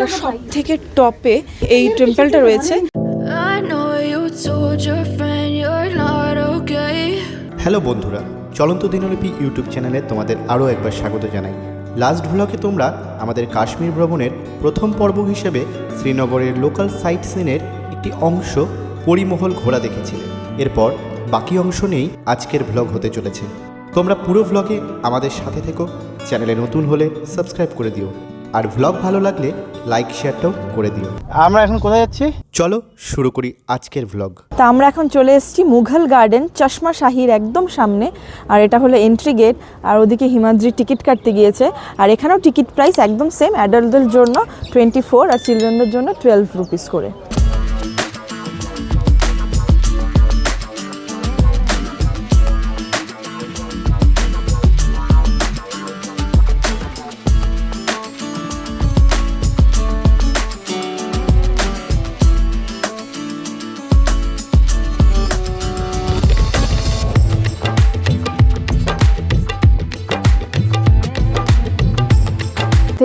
এটা সব থেকে টপে এই টেম্পলটা রয়েছে. হ্যালো বন্ধুরা চলন্ত দিনলিপি ইউটিউব চ্যানেলে তোমাদের আরও একবার স্বাগত জানাই। লাস্ট ভ্লগে তোমরা আমাদের কাশ্মীর ভ্রমণের প্রথম পর্ব হিসেবে শ্রীনগরের লোকাল সাইট সিনের একটি অংশ পরিমহল ঘোরা দেখেছিলে। এরপর বাকি অংশ নিয়েই আজকের ভ্লগ হতে চলেছে। তোমরা পুরো ভ্লগে আমাদের সাথে থেকো চ্যানেলে নতুন হলে সাবস্ক্রাইব করে দিও। আর ভ্লগ ভালো লাগলে লাইক শেয়ারটাও করে দিও। আমরা এখন কোথায় যাচ্ছি? চলো শুরু করি আজকের ভ্লগ তা আমরা এখন চলে এসেছি মুঘল গার্ডেন চশমা শাহির একদম সামনে। আর এটা হলো এন্ট্রি গেট আর ওদিকে হিমাদ্রি টিকিট কাটতে গিয়েছে। আর এখানেও টিকিট প্রাইস একদম সেম অ্যাডাল্টদের জন্য টোয়েন্টি ফোর আর চিলড্রেনদের জন্য টুয়েলভ রুপিস করে।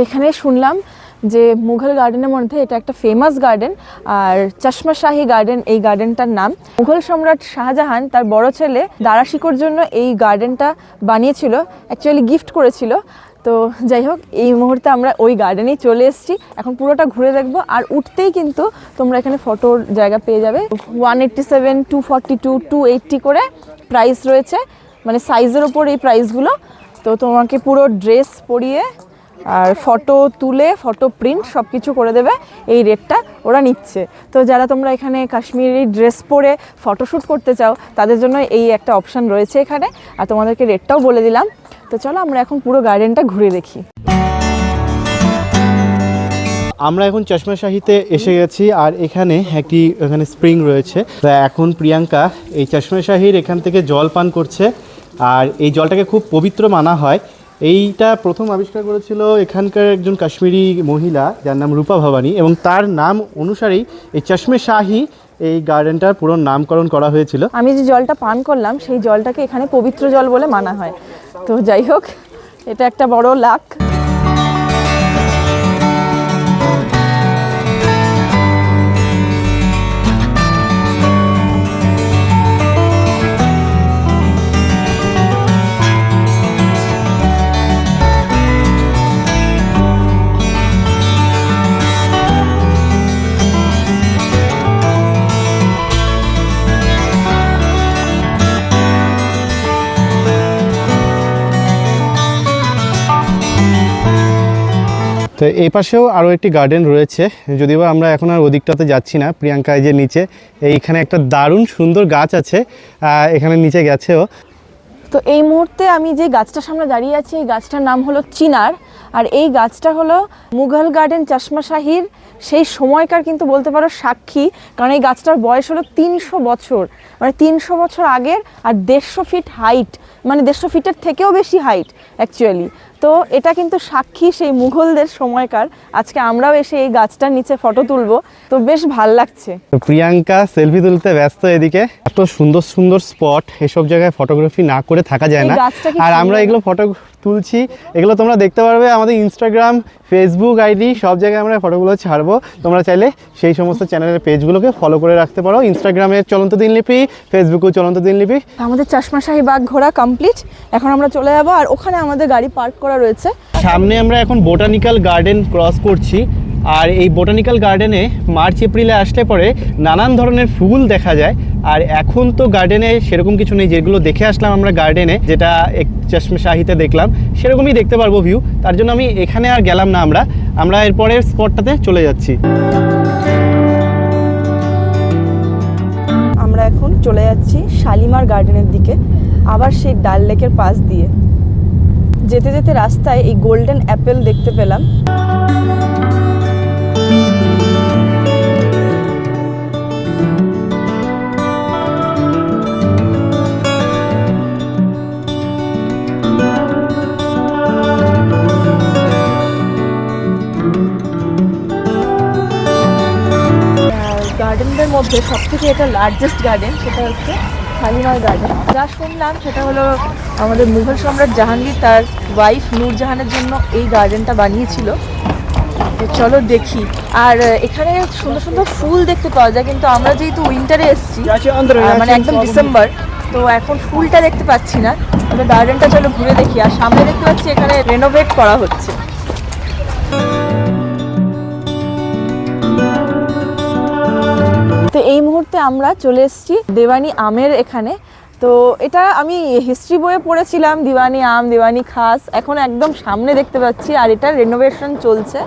এখানে শুনলাম যে মুঘল গার্ডেনের মধ্যে এটা একটা ফেমাস গার্ডেন আর চশমা শাহী গার্ডেন এই গার্ডেনটার নাম। মুঘল সম্রাট শাহজাহান তার বড় ছেলে দারাশিকোর জন্য এই গার্ডেনটা বানিয়েছিল অ্যাকচুয়ালি গিফট করেছিল। তো যাই হোক, এই মুহূর্তে আমরা ওই গার্ডেনেই চলে এসেছি। এখন পুরোটা ঘুরে দেখব, আর উঠতেই কিন্তু তোমরা এখানে ফটোর জায়গা পেয়ে যাবে। One eighty seven two forty two two eighty করে প্রাইস রয়েছে। মানে সাইজের ওপর এই প্রাইসগুলো তো তোমাকে পুরো ড্রেস পরিয়ে আর ফটো তুলে ফটো প্রিন্ট সব কিছু করে দেবে, এই রেটটা ওরা নিচ্ছে। তো যারা তোমরা এখানে কাশ্মীরি ড্রেস পরে ফটোশ্যুট করতে চাও, তাদের জন্য এই একটা অপশান রয়েছে এখানে। আর তোমাদেরকে রেটটাও বলে দিলাম। তো চলো আমরা এখন পুরো গার্ডেনটা ঘুরে দেখি। আমরা এখন চশমা শাহিতে এসে গেছি, আর এখানে একটি, এখানে স্প্রিং রয়েছে। তো এখন প্রিয়াঙ্কা এই চশমা শাহির এখান থেকে জল পান করছে, আর এই জলটাকে খুব পবিত্র মানা হয়। এইটা প্রথম আবিষ্কার করেছিল এখানকার একজন কাশ্মীরি মহিলা, যার নাম রূপা ভবানী, এবং তার নাম অনুসারেই এই চশমে শাহি এই গার্ডেনটার পুরো নামকরণ করা হয়েছিল। আমি যে জলটা পান করলাম, সেই জলটাকে এখানে পবিত্র জল বলে মানা হয়। তো যাই হোক, এটা একটা বড় লাক। তো এই পাশেও আরও একটি গার্ডেন রয়েছে। যদিও আমরা এখন আর ওদিকটাতে যাচ্ছি না প্রিয়াঙ্কা এই যে নিচে, এইখানে একটা দারুণ সুন্দর গাছ আছে এখানে নিচে গেছেও। তো এই মুহূর্তে আমি যে গাছটার সামনে দাঁড়িয়ে আছি, এই গাছটার নাম হলো চিনার। আর এই গাছটা হলো মুঘল গার্ডেন চশমা শাহির। সেই সময়কার কিন্তু বলতে পারো সাক্ষী, কারণ এই গাছটার বয়স হলো তিনশো বছর। মানে তিনশো বছর আগের আর দেড়শো ফিট হাইট মানে দেড়শো ফিটের থেকেও বেশি হাইট অ্যাকচুয়ালি তো এটা কিন্তু সাক্ষী সেই মুঘলদের সময়কার। আজকে আমরাও এসে এই গাছটার নিচে ফটো তুলবো। তো বেশ ভালো লাগছে। তো প্রিয়াঙ্কা সেলফি তুলতে ব্যস্ত এদিকে। এত সুন্দর সুন্দর স্পট এসব জায়গায় ফটোগ্রাফি না করে থাকা যায় না। আর আমরা এগুলো ফটো তুলছি। এগুলো তোমরা দেখতে পারবে আমাদের ইনস্টাগ্রাম ফেসবুক আইডি সব জায়গায় আমরা ফটোগুলো ছাড়বো। তোমরা চাইলে সেই সমস্ত চ্যানেলের পেজগুলোকে ফলো করে রাখতে পারো। ইনস্টাগ্রামের চলন্ত দিনলিপি ফেসবুকেও চলন্ত দিনলিপি। আমাদের চশমাশাহী বাগ ঘোরা কমপ্লিট এখন আমরা চলে যাব, আর ওখানে আমাদের গাড়ি পার্ক করা রয়েছে। সামনে আমরা এখন বোটানিক্যাল গার্ডেন ক্রস করছি, আর এই বোটানিক্যাল গার্ডেনে মার্চ, এপ্রিলে আসলে পরে নানান ধরনের ফুল দেখা যায়, আর এখন তো গার্ডেনে সেরকম কিছু নেই, যেগুলো দেখে আসলাম আমরা গার্ডেনে যেটা এক চশমে শাহিতে দেখলাম, সেরকমই দেখতে পারব ভিউ তার জন্য আমি এখানে আর গেলাম না আমরা আমরা এরপরের স্পটটাতে চলে যাচ্ছি। চলে যাচ্ছি শালিমার গার্ডেনের দিকে, আবার সেই ডাল লেকের পাশ দিয়ে। যেতে যেতে রাস্তায় এই গোল্ডেন অ্যাপেল দেখতে পেলাম। গার্ডেনদের মধ্যে সব থেকে এটা লার্জেস্ট গার্ডেন সেটা হচ্ছে শালিমার গার্ডেন যা শুনলাম সেটা হলো আমাদের মুঘল সম্রাট জাহাঙ্গীর তার ওয়াইফ নূরজাহানের জন্য এই গার্ডেনটা বানিয়েছিল। তো চলো দেখি। আর এখানে সুন্দর সুন্দর ফুল দেখতে পাওয়া যায় কিন্তু আমরা যেহেতু উইন্টারে এসেছি মানে একদম ডিসেম্বর তো এখন ফুলটা দেখতে পাচ্ছি না। তবে গার্ডেনটা চলো ঘুরে দেখি। আর সামনে দেখতে পাচ্ছি এখানে রেনোভেট করা হচ্ছে। তো এই মুহূর্তে আমরা চলে এসেছি দেওয়ানি আমের এখানে। তো এটা আমি হিস্ট্রি বইয়ে পড়েছিলাম, দিওয়ানি আম, দিওয়ানি খাস। এখন একদম সামনে দেখতে পাচ্ছি আর এটা রেনোভেশন চলছে।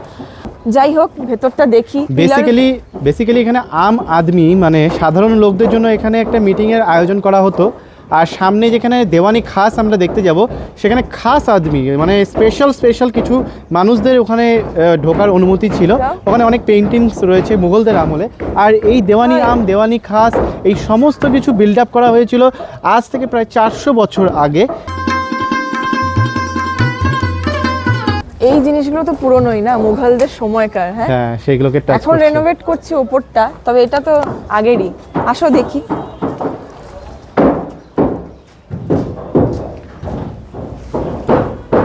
যাই হোক, ভেতরটা দেখি। বেসিক্যালি বেসিক্যালি এখানে আম আদমি মানে সাধারণ লোকদের জন্য এখানে একটা মিটিংয়ের আয়োজন করা হতো। আর সামনে যেখানে দেওয়ানি খাস আমরা দেখতে যাব সেখানে খাস আদমি মানে স্পেশাল স্পেশাল কিছু মানুষদের ওখানে ঢোকার অনুমতি ছিল। ওখানে অনেক পেন্টিংস রয়েছে মুঘলদের আমলে। আর এই দেওয়ানি আম দেওয়ানি খাস এই সমস্ত কিছু বিল্ড আপ করা হয়েছিল আজ থেকে প্রায় চারশো বছর আগে। এই জিনিসগুলো তো পুরনোই না মুঘলদের সময়কার হ্যাঁ? হ্যাঁ সেইগুলোকে টাচ এখন রেনোভেট করছে ওপরটা তবে এটা তো আগেরই। আসো দেখি।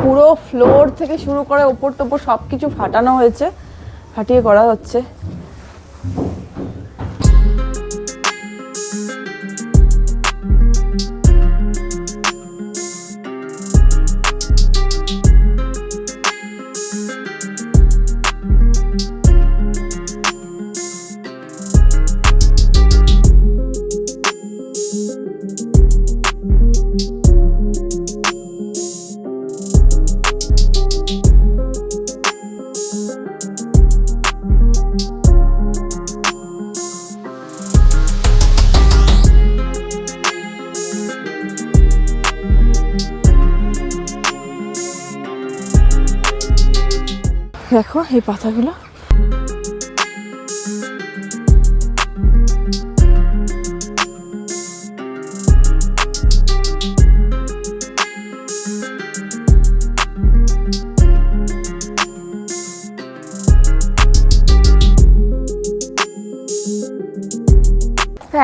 পুরো ফ্লোর থেকে শুরু করে ওপর টোপর সব কিছু ফাটানো হয়েছে ফাটিয়ে করা হচ্ছে। দেখো এই পাতাগুলো।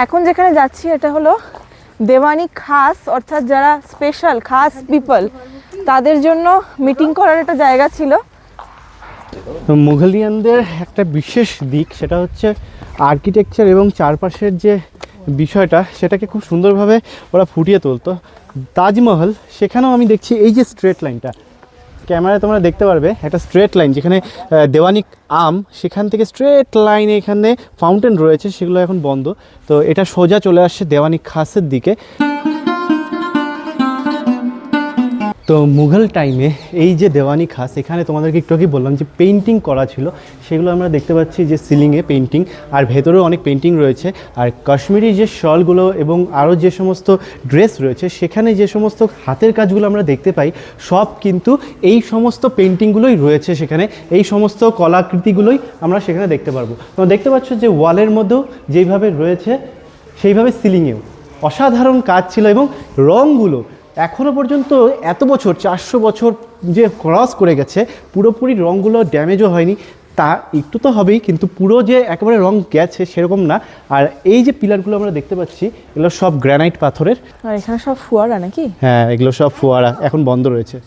এখন যেখানে যাচ্ছি, এটা হলো দেওয়ানি খাস, অর্থাৎ যারা স্পেশাল খাস পিপল তাদের জন্য মিটিং করার একটা জায়গা ছিল। মুঘলিয়ানদের একটা বিশেষ দিক সেটা হচ্ছে আর্কিটেকচার এবং চারপাশের যে বিষয়টা সেটাকে খুব সুন্দরভাবে ওরা ফুটিয়ে তুলতো। তাজমহল সেখানেও আমি দেখছি এই যে স্ট্রেট লাইনটা ক্যামেরায় তোমরা দেখতে পারবে একটা স্ট্রেট লাইন যেখানে আহ, দেওয়ানি আম সেখান থেকে স্ট্রেট লাইনে এখানে ফাউন্টেন রয়েছে সেগুলো এখন বন্ধ। তো এটা সোজা চলে আসছে দেওয়ানি খাসের দিকে। তো মুঘল টাইমে এই যে দেওয়ানি খাস, এখানে তোমাদেরকে একটু আগে বললাম যে পেন্টিং করা ছিল, সেগুলো আমরা দেখতে পাচ্ছি যে সিলিংয়ে পেন্টিং আর ভেতরেও অনেক পেন্টিং রয়েছে। আর কাশ্মীরি যে শলগুলো এবং আরও যে সমস্ত ড্রেস রয়েছে, সেখানে যে সমস্ত হাতের কাজগুলো আমরা দেখতে পাই, সব কিন্তু এই সমস্ত পেন্টিংগুলোই রয়েছে সেখানে। এই সমস্ত কলাকৃতিগুলোই আমরা সেখানে দেখতে পারব। তোমরা দেখতে পাচ্ছ যে ওয়ালের মধ্যেও যেইভাবে রয়েছে, সেইভাবে সিলিংয়েও অসাধারণ কাজ ছিল এবং রঙগুলো এখনও পর্যন্ত এত বছর চারশো বছর যে ক্রস করে গেছে পুরোপুরি রঙগুলো ড্যামেজও হয়নি। তা একটু তো হবেই কিন্তু পুরো যে একেবারে রং গেছে সেরকম না। আর এই যে পিলারগুলো আমরা দেখতে পাচ্ছি এগুলো সব গ্রানাইট পাথরের। আর এখানে সব ফুয়ারা নাকি? হ্যাঁ এগুলো সব ফুয়ারা এখন বন্ধ রয়েছে।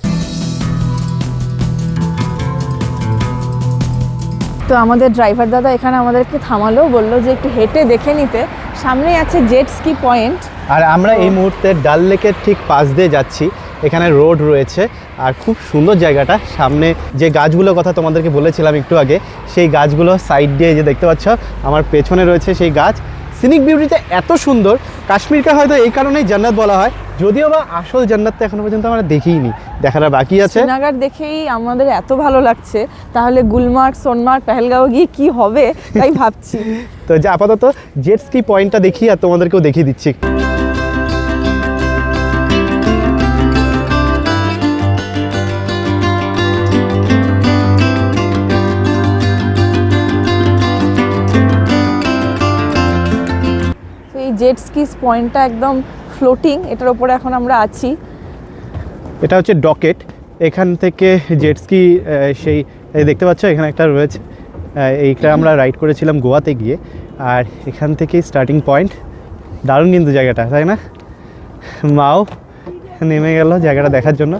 তো আমাদের ড্রাইভার দাদা এখানে আমাদেরকে থামালো বলল যে একটু হেঁটে দেখে নিতে। সামনেই আছে জেট স্কি পয়েন্ট আর আমরা এই মুহূর্তে ডাল লেকের ঠিক পাশ দিয়ে যাচ্ছি। এখানে রোড রয়েছে আর খুব সুন্দর জায়গাটা। সামনে যে গাছগুলোর কথা তোমাদেরকে বলেছিলাম একটু আগে সেই গাছগুলো সাইড দিয়ে যে দেখতে পাচ্ছ আমার পেছনে রয়েছে সেই গাছ। সিনিক বিউটিটা এত সুন্দর কাশ্মীরকে হয়তো এই কারণেই জান্নাত বলা হয়। যদিও বা আসল জান্নাতটা এখনও পর্যন্ত আমরা দেখিনি দেখার বাকি আছে। নাগার দেখেই আমাদের এত ভালো লাগছে তাহলে গুলমার্গ সোনমার্গ পেহেলগাঁও গিয়ে কি হবে তাই ভাবছি। তো যে আপাতত জেটস কি পয়েন্টটা দেখি আর তোমাদেরকেও দেখিয়ে দিচ্ছি। জেট স্কিস পয়েন্টটা একদম ফ্লোটিং এটার উপরে এখন আমরা আছি। এটা হচ্ছে ডকেট এখান থেকে জেট স্কি সেই দেখতে পাচ্ছ এখানে একটা রয়েছে এইটা আমরা রাইড করেছিলাম গোয়াতে গিয়ে, আর এখান থেকেই স্টার্টিং পয়েন্ট দারুণ কিন্তু জায়গাটা, তাই না? মাও, নেমে গেল জায়গাটা দেখার জন্য।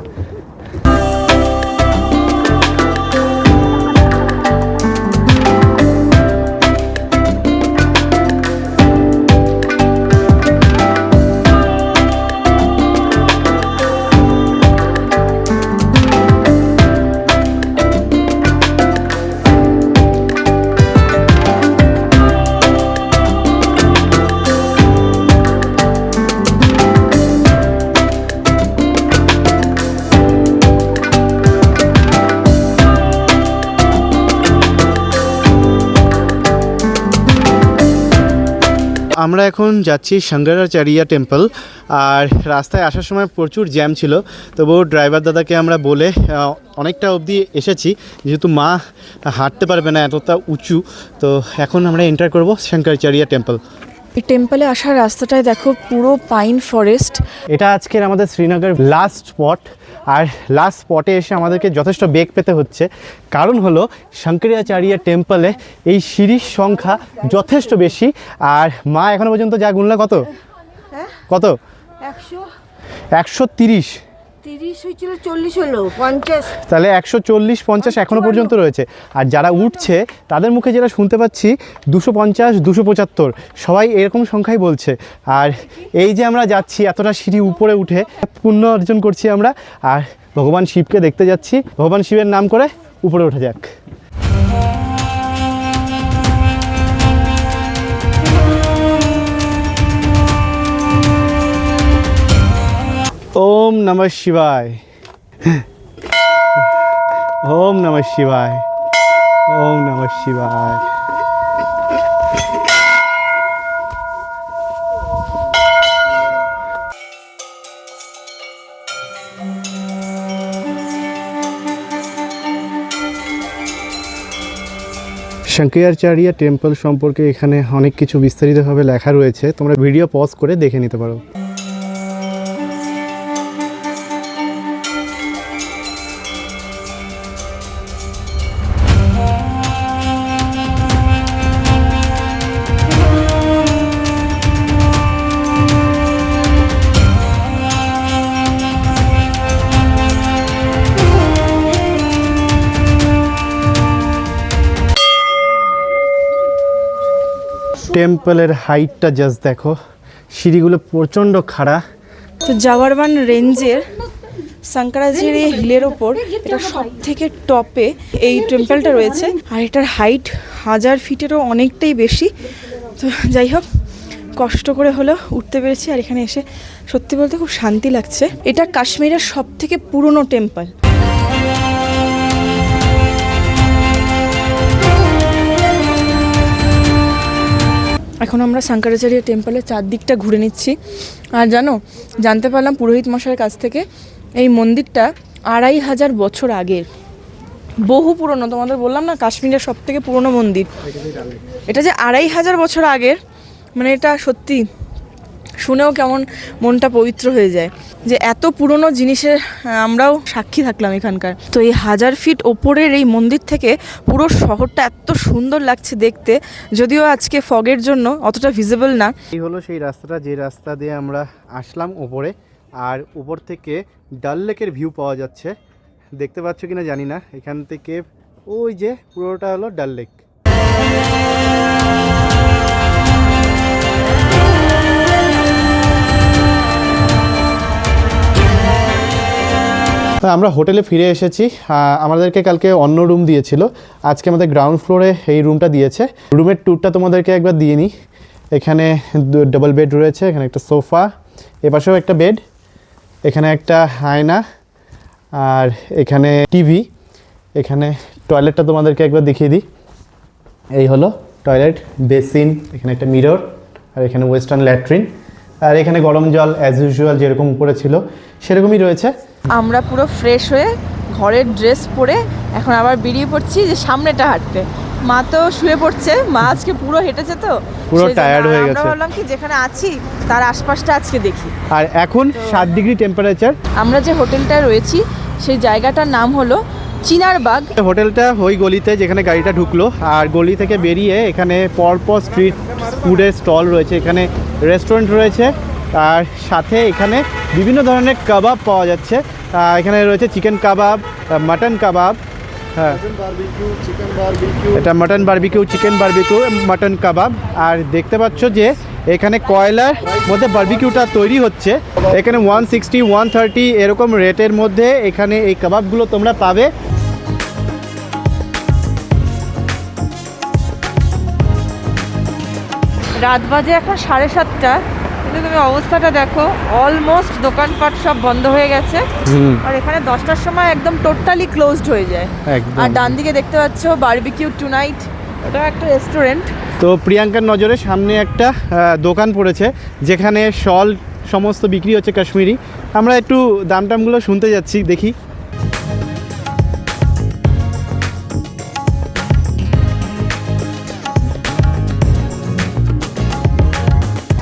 আমরা এখন যাচ্ছি শঙ্করাচার্য টেম্পল আর রাস্তায় আসার সময় প্রচুর জ্যাম ছিল। তবুও ড্রাইভার দাদাকে আমরা বলে অনেকটা অবধি এসেছি যেহেতু মা হাঁটতে পারবে না এতটা উঁচু। তো এখন আমরা এন্টার করব শঙ্করাচার্য টেম্পল এই টেম্পলে আসার রাস্তাটায় দেখো পুরো পাইন ফরেস্ট এটা আজকের আমাদের শ্রীনগর লাস্ট স্পট আর লাস্ট স্পটে এসে আমাদেরকে যথেষ্ট বেগ পেতে হচ্ছে। কারণ হলো শঙ্করাচার্য টেম্পলে এই সিঁড়ির সংখ্যা যথেষ্ট বেশি। আর মা এখনও পর্যন্ত যা গুনলা কত? কত? একশো। একশো তিরিশ। তিরিশ হয়েছিল চল্লিশ হলো পঞ্চাশ। তাহলে একশো চল্লিশ পঞ্চাশ এখনও পর্যন্ত রয়েছে। আর যারা উঠছে তাদের মুখে যেটা শুনতে পাচ্ছি দুশো পঞ্চাশ দুশো পঁচাত্তর সবাই এরকম সংখ্যাই বলছে। আর এই যে আমরা যাচ্ছি এতটা সিঁড়ি উপরে উঠে পুণ্য অর্জন করছি আমরা। আর ভগবান শিবকে দেখতে যাচ্ছি। ভগবান শিবের নাম করে উপরে উঠে যাক। ওম নমঃ শিবায়। ওম নমঃ শিবায়। ওম নমঃ শিবায়। শঙ্করাচার্য টেম্পল সম্পর্কে এখানে অনেক কিছু বিস্তারিতভাবে লেখা রয়েছে। তোমরা ভিডিও পজ করে দেখে নিতে পারো। টেম্পলের হাইটটা জাস্ট দেখো। সিঁড়িগুলো প্রচণ্ড খাড়া। তো জাওয়ারবান রেঞ্জের শঙ্করাজির এই হিলের ওপর এটা সব থেকে টপে এই টেম্পলটা রয়েছে। আর এটার হাইট হাজার ফিটেরও অনেকটাই বেশি। তো যাই হোক, কষ্ট করে হলেও উঠতে পেরেছি। আর এখানে এসে সত্যি বলতে খুব শান্তি লাগছে। এটা কাশ্মীরের সব থেকে পুরনো টেম্পল। এখন আমরা শঙ্করাচার্য টেম্পলের চারদিকটা ঘুরে নিচ্ছি। আর জানো, জানতে পারলাম পুরোহিত মশাইয়ের কাছ থেকে এই মন্দিরটা আড়াই হাজার বছর আগের। বহু পুরনো, তোমাদের বললাম না কাশ্মীরের সব থেকে পুরনো মন্দির। এটা যে আড়াই হাজার বছর আগের মানে এটা সত্যি শুনেও কেমন মনটা পবিত্র হয়ে যায়। যে এত পুরনো জিনিসের আমরাও সাক্ষী থাকলাম এখানকার। তো এই হাজার ফিট ওপরের এই মন্দির থেকে পুরো শহরটা এত সুন্দর লাগছে দেখতে, যদিও আজকে ফগের জন্য অতটা ভিজিবল না। এই হলো সেই রাস্তাটা, যে রাস্তা দিয়ে আমরা আসলাম উপরে আর উপর থেকে ডাল লেকের ভিউ পাওয়া যাচ্ছে। দেখতে পাচ্ছ কিনা জানি না। এখান থেকে ওই যে পুরোটা হলো ডাল লেক। আমরা হোটেলে ফিরে এসেছি। আমাদেরকে কালকে অন্য রুম দিয়েছিল। আজকে আমাদের গ্রাউন্ড ফ্লোরে এই রুমটা দিয়েছে। রুমের ট্যুরটা তোমাদেরকে একবার দিয়ে নিই। এখানে ডাবল বেড রয়েছে, এখানে একটা সোফা এপাশেও একটা বেড এখানে একটা আয়না, আর এখানে টিভি এখানে টয়লেটটা তোমাদেরকে একবার দেখিয়ে দিই। এই হলো টয়লেট বেসিন এখানে একটা মিরর আর এখানে ওয়েস্টার্ন ল্যাট্রিন আর এখানে গরম জল অ্যাজ ইউজুয়াল যেরকম উপরে ছিল, সেরকমই রয়েছে। আমরা পুরো ফ্রেশ হয়ে ঘরের ড্রেস পরে এখন আবার বেরিয়ে পড়ছি যে সামনেটা হাঁটতে। মা তো শুয়ে পড়ছে মা আজকে পুরো হেঁটেছে তো। পুরো আর হয়ে আমরা গেছে। ভাবলাম কি যেখানে আছি তার আশপাশটা আজকে দেখি। আর এখন সাত ডিগ্রি টেম্পারেচার আমরা যে হোটেলটায় রয়েছি সেই জায়গাটার নাম হলো চিনারবাগ। হোটেলটা ওই গলিতে যেখানে গাড়িটা ঢুকলো আর গলি থেকে বেরিয়ে এখানে পরপর স্ট্রিট ফুডের স্টল রয়েছে এখানে রেস্টুরেন্ট রয়েছে। আর সাথে এখানে বিভিন্ন ধরনের কাবাব পাওয়া যাচ্ছে। এখানে রয়েছে চিকেন কাবাব মাটন কাবাব হ্যাঁ। এটা mutton barbecue chicken barbecue mutton kebab. আর দেখতে পাচ্ছ যে এখানে কয়লার মধ্যে বার্বিকিউটা তৈরি হচ্ছে। এখানে ওয়ান সিক্সটি ওয়ান থার্টি এরকম রেটের মধ্যে এখানে এই কাবাবগুলো তোমরা পাবে। রাত বাজে এখন সাড়ে সাতটা। কিন্তু তুমি অবস্থাটা দেখো অলমোস্ট দোকানপাট সব বন্ধ হয়ে গেছে। আর এখানে দশটার সময় একদম টোটালি ক্লোজড হয়ে যায়। একদম। আর ডান দিকে দেখতে পাচ্ছ বারবিকিউ টু নাইট ওটা একটা রেস্টুরেন্ট তো প্রিয়াঙ্কার নজরে সামনে একটা দোকান পড়েছে যেখানে শল সমস্ত বিক্রি হচ্ছে কাশ্মীরি। আমরা একটু দাম টামগুলো শুনতে যাচ্ছি দেখি।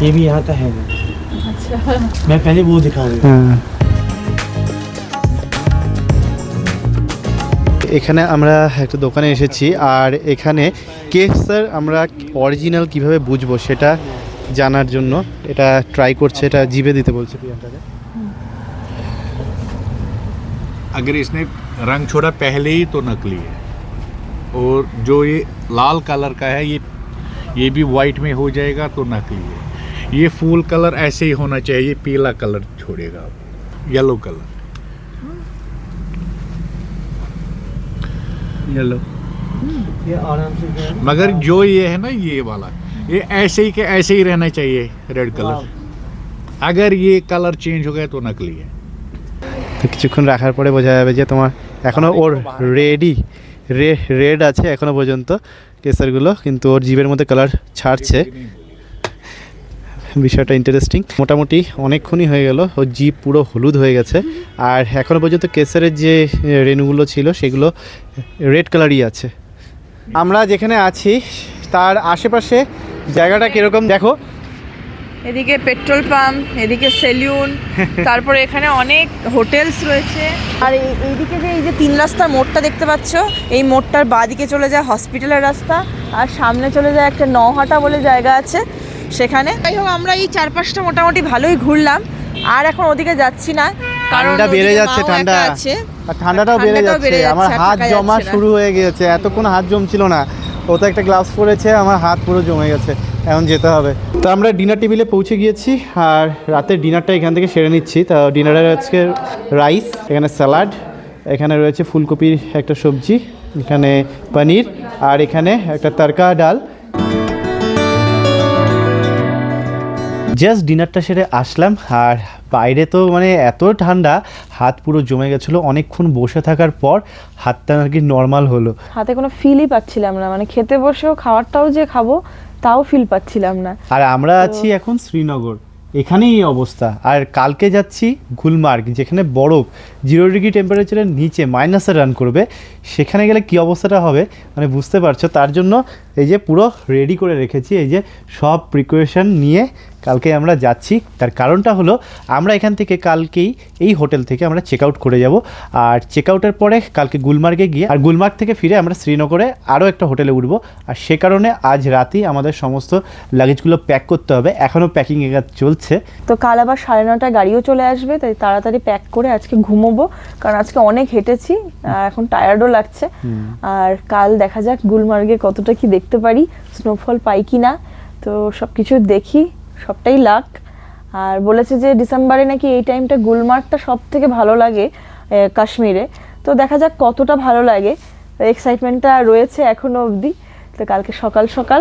ये भी यहाँ का है मैं पहले वो दिखाऊंगा হ্যাঁ এখানে আমরা একটা দোকানে এসেছি আর এখানে কেসার আমরা অরিজিনাল কিভাবে বুঝবো সেটা জানার জন্য এটা ট্রাই করছে এটা জিভে দিতে বলছে প্রিয়াঙ্কাকে अगर इसने रंग छोड़ा पहले ही तो नकली है और जो ये लाल कलर का है ये ये भी वाइट में हो जाएगा तो नकली है ये फूल कलर ऐसे ही होना चाहिए ये पीला कलर छोड़ेगा येलो कलर येलो ये आराम से जो है मगर जो ये है ना ये वाला ये ऐसे ही के ऐसे ही रहना चाहिए रेड कलर अगर ये कलर चेंज हो गया तो नकली है তো কিছুক্ষণ রাখার পরে বোঝা যাবে যে তোমার এখনও ওর রেডি রে রেড আছে এখনও পর্যন্ত কেসারগুলো কিন্তু ওর জিভের মধ্যে কালার ছাড়ছে বিষয়টা ইন্টারেস্টিং মোটামুটি অনেকক্ষণই হয়ে গেল ওর জিভ পুরো হলুদ হয়ে গেছে। আর এখনও পর্যন্ত কেসারের যে এ, রেণুগুলো ছিল সেগুলো রেড কালারই আছে। আমরা যেখানে আছি তার আশেপাশে জায়গাটা কীরকম? দেখো। এদিকে পেট্রোল পাম্প এদিকে সেলুন তারপরে এখানে অনেক হোটেলস রয়েছে। আর এই- এইদিকে যে এই যে তিন রাস্তার মোড়টা দেখতে পাচ্ছ এই মোড়টার বাঁদিকে চলে যায় হসপিটালের রাস্তা আর সামনে চলে যায় একটা নহাটা বলে জায়গা আছে। সেখানে। যাই হোক আমরা এই চারপাশটা মোটামুটি ভালোই ঘুরলাম। আর এখন ওদিকে যাচ্ছি না কারণ ঠান্ডা বেড়ে যাচ্ছে ঠান্ডা। আছে। আর ঠান্ডাটাও বেড়ে যাচ্ছে। আমার হাত জমা শুরু হয়ে গিয়েছে। এতক্ষণ হাত জমছিল না। ও তো একটা গ্লাভস পরেছে আমার হাত পুরো জমে গেছে। এখন যেতে হবে। তো আমরা ডিনার টেবিলে পৌঁছে গিয়েছি আর রাতের ডিনারটা এখান থেকে সেরে নিচ্ছি। তো ডিনারের আজকে রাইস এখানে স্যালাড এখানে রয়েছে ফুলকপির একটা সবজি এখানে পনির আর এখানে একটা তরকা ডাল। জাস্ট ডিনারটা সেরে আসলাম। আর বাইরে তো মানে এত ঠান্ডা হাত পুরো জমে গেছিল। অনেকক্ষণ বসে থাকার পর হাতটা আর কি নর্মাল হলো। হাতে কোনো ফিলই পাচ্ছিলাম না। মানে খেতে বসেও খাবারটাও যে খাব তাও ফিল পাচ্ছিলাম না। আর আমরা আছি এখন শ্রীনগর। এখানেই এই অবস্থা। আর কালকে যাচ্ছি গুলমার্গ যেখানে বরফ জিরো ডিগ্রি টেম্পারেচারের নিচে মাইনাসে রান করবে। সেখানে গেলে কি অবস্থাটা হবে? মানে বুঝতে পারছ? তার জন্য এই যে পুরো রেডি করে রেখেছি। এই যে সব প্রিকোয়েশন নিয়ে কালকে আমরা যাচ্ছি। তার কারণটা হলো আমরা এখান থেকে কালকেই এই হোটেল থেকে আমরা চেক আউট করে যাব। আর চেক আউটের পরে কালকে গুলমার্গে গিয়ে আর গুলমার্গ থেকে ফিরে আমরা শ্রীনগরে আরও একটা হোটেলে উঠবো। আর সে কারণে আজ রাতেই আমাদের সমস্ত লাগেজগুলো প্যাক করতে হবে। এখনও প্যাকিং এগার চলছে। তো কাল আবার সাড়ে নটায় গাড়িও চলে আসবে তাই তাড়াতাড়ি প্যাক করে আজকে ঘুমোবো। কারণ আজকে অনেক হেঁটেছি আর এখন টায়ার্ডও লাগছে। আর কাল দেখা যাক গুলমার্গে কতটা কি দেখতে পারি স্নোফল পাই কি না তো সব কিছু দেখি সবটাই লাক আর বলেছে যে ডিসেম্বরে নাকি এই টাইমটা গুলমার্গটা সব থেকে ভালো লাগে কাশ্মীরে। তো দেখা যাক কতটা ভালো লাগে। এক্সাইটমেন্টটা রয়েছে এখনও অবধি। তো কালকে সকাল সকাল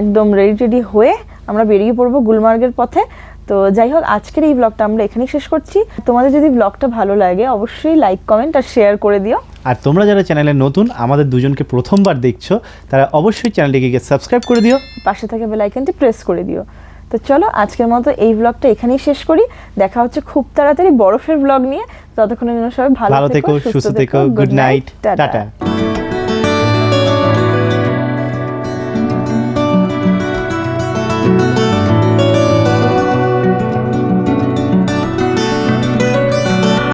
একদম রেডি টেডি হয়ে আমরা বেরিয়ে পড়ব গুলমার্গের পথে। তো যাই হোক আজকের এই ব্লগটা আমরা এখানেই শেষ করছি। তোমাদের যদি ব্লগটা ভালো লাগে অবশ্যই লাইক কমেন্ট আর শেয়ার করে দিও। আর তোমরা যারা চ্যানেলে নতুন আমাদের দুজনকে প্রথমবার দেখছ তারা অবশ্যই চ্যানেলটিকে সাবস্ক্রাইব করে দিও। পাশে থাকা বেল আইকনটি প্রেস করে দিও। তো চলো আজকের মতো এই ব্লগটা এখানেই শেষ করি। দেখা হচ্ছে খুব তাড়াতাড়ি বরফের ব্লগ নিয়ে। ততক্ষণের জন্য সবাই ভালো থেকো সুস্থ থেকো good night tata